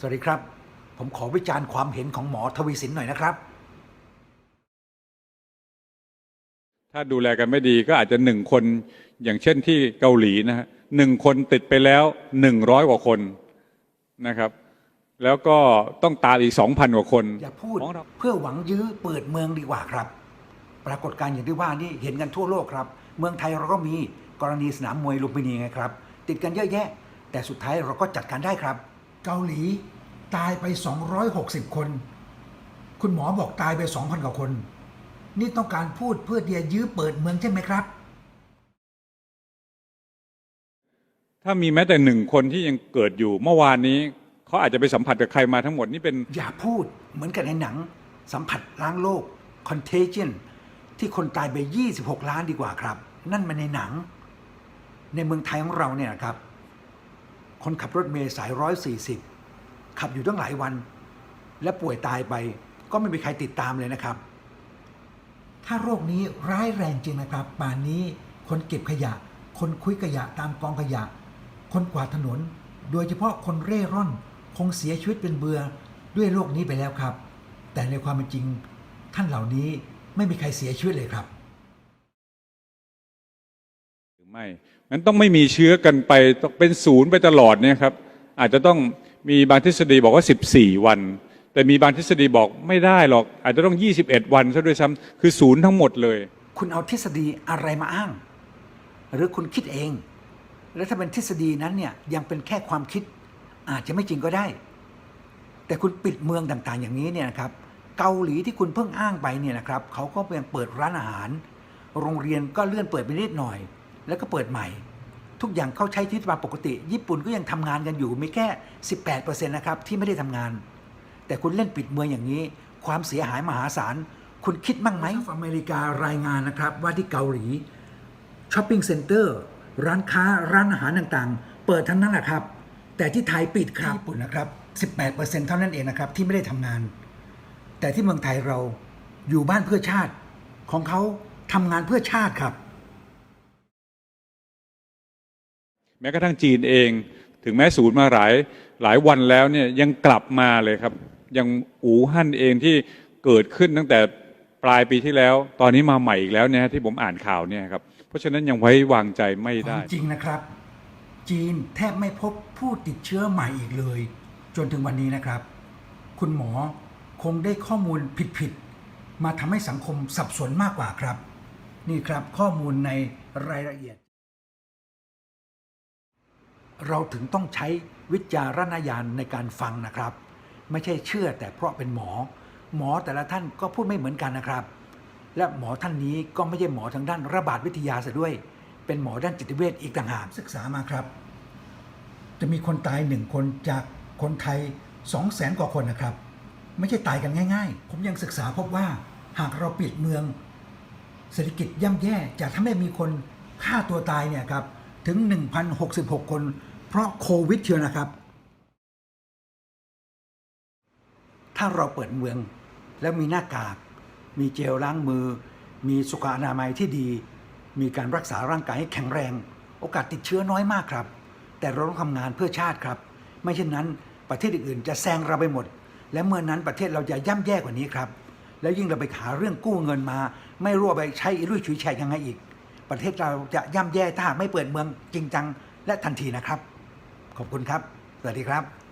สวัสดีครับ ผมขอวิจารณ์ความเห็นของหมอทวีสินหน่อยนะครับ ถ้าดูแลกันไม่ดีก็อาจจะหนึ่งคนอย่างเช่นที่เกาหลีนะฮะหนึ่งคนติดไปแล้วหนึ่งร้อยกว่าคนนะครับ แล้วก็ต้องตามอีกสองพันกว่าคน อย่าพูดของเราเพื่อหวังยื้อเปิดเมืองดีกว่าครับ ปรากฏการณ์อย่างที่ว่านี่เห็นกันทั่วโลกครับ เมืองไทยเราก็มี กรณีสนามมวยลุมพินีไงครับ ติดกันเยอะแยะ แต่สุดท้ายเราก็จัดการได้ครับ เกาหลีตายไป 260 คน คุณหมอบอกตายไป 2,000 กว่าคน นี่ต้องการพูดเพื่อเดียยื้อเปิดเมืองใช่ไหมครับ ถ้ามีแม้แต่หนึ่งคนที่ยังเกิดอยู่เมื่อวานนี้เขาอาจจะไปสัมผัสกับใครมาทั้งหมดนี่เป็น อย่าพูดเหมือนกับในหนัง สัมผัสล้างโลก Contagion ที่คนตายไป 26 ล้านดีกว่าครับ นั่นมันในหนัง ในเมืองไทยของเราเนี่ยครับ คนขับรถเมล์สาย140ขับอยู่ตั้งหลายวัน และป่วยตายไป ก็ไม่มีใครติดตามเลยนะครับ ถ้าโรคนี้ร้ายแรงจริงนะครับ ป่านนี้คนเก็บขยะ คนคุยขยะตามกองขยะ คนกวาดถนน โดยเฉพาะคนเร่ร่อน คงเสียชีวิตเป็นเบือด้วยโรคนี้ไปแล้วครับ แต่ในความเป็นจริง ท่านเหล่านี้ไม่มีใครเสียชีวิตเลยครับ ไม่งั้นต้องไม่มีเชื้อกันไปต้องเป็นศูนย์ไปตลอดเนี่ยครับ อาจจะต้องมีบางทฤษฎีบอกว่า 14 วัน แต่มีบางทฤษฎีบอกไม่ได้หรอก อาจจะต้อง 21 วันซะด้วยซ้ำคือศูนย์ทั้งหมดเลย คุณเอาทฤษฎีอะไรมาอ้าง หรือคุณคิดเอง แล้วถ้าเป็นทฤษฎีนั้นเนี่ยยังเป็นแค่ความคิด อาจจะไม่จริงก็ได้ แต่คุณปิดเมืองต่างๆ อย่างนี้เนี่ยนะครับเกาหลีที่คุณเพิ่งอ้างไปเนี่ยนะครับเขาก็ยังเปิดร้านอาหาร โรงเรียนก็เลื่อนเปิดไปนิดหน่อย แล้วก็เปิดใหม่ ทุกอย่างเข้าใช้ชีวิตตามปกติ ญี่ปุ่นก็ยังทำงานกันอยู่มีแค่ 18%นะครับที่ไม่ได้ทำงาน แต่คุณเล่นปิดเมืองอย่างนี้ ความเสียหายมหาศาลคุณคิดบ้างไหมอเมริการายงานนะครับว่าที่เกาหลีช้อปปิ้งเซ็นเตอร์ร้านค้าร้านอาหารต่างๆ เปิดทั้งนั้นแหละครับ แต่ที่ไทยปิดครับญี่ปุ่นนะครับ 18%เท่านั้นเองนะครับที่ไม่ได้ทำงาน แต่ที่เมืองไทยเราอยู่บ้านเพื่อชาติของเขาทำงานเพื่อชาติครับ แม้กระทั่งจีนเอง ถึงแม้ศูนย์มาหลายหลายวันแล้วเนี่ยยังกลับมาเลยครับ ยังอู่ฮั่นเองที่เกิดขึ้นตั้งแต่ปลายปีที่แล้ว ตอนนี้มาใหม่อีกแล้วเนี่ยที่ผมอ่านข่าวเนี่ยครับเพราะฉะนั้นยังไว้วางใจไม่ได้ จริงนะครับ จีนแทบไม่พบผู้ติดเชื้อใหม่อีกเลย จนถึงวันนี้นะครับ คุณหมอคงได้ข้อมูลผิดๆมาทำให้สังคมสับสนมากกว่าครับ นี่ครับข้อมูลในรายละเอียด เราถึงต้องใช้วิจารณญาณในการฟังนะครับ ไม่ใช่เชื่อแต่เพราะเป็นหมอ หมอแต่ละท่านก็พูดไม่เหมือนกันนะครับ และหมอท่านนี้ก็ไม่ใช่หมอทางด้านระบาดวิทยาซะด้วย เป็นหมอด้านจิตเวชอีกต่างหากศึกษามาครับ จะมีคนตายหนึ่งคนจากคนไทยสองแสนกว่าคนนะครับ ไม่ใช่ตายกันง่าย ๆ ผมยังศึกษาพบว่าหากเราปิดเมือง เศรษฐกิจย่ำแย่จะทำให้มีคนฆ่าตัวตายเนี่ยครับ ถึง 1,066 คน เพราะโควิดเชียวนะครับ ถ้าเราเปิดเมืองแล้วมีหน้ากาก มีเจลล้างมือ มีสุขอนามัยที่ดี มีการรักษาร่างกายให้แข็งแรง โอกาสติดเชื้อน้อยมากครับ แต่เราต้องทำงานเพื่อชาติครับ ไม่เช่นนั้นประเทศอื่นๆจะแซงเราไปหมด และเมื่อนั้นประเทศเราจะย่ำแย่กว่านี้ครับ แล้วยิ่งเราไปหาเรื่องกู้เงินมา ไม่รู้ว่าไปใช้อิรุ่ยฉุยแฉกยังไงอีก ประเทศเราจะย่ำแย่ถ้าหากไม่เปิดเมืองจริงจังและทันทีนะครับ ขอบคุณครับ สวัสดีครับ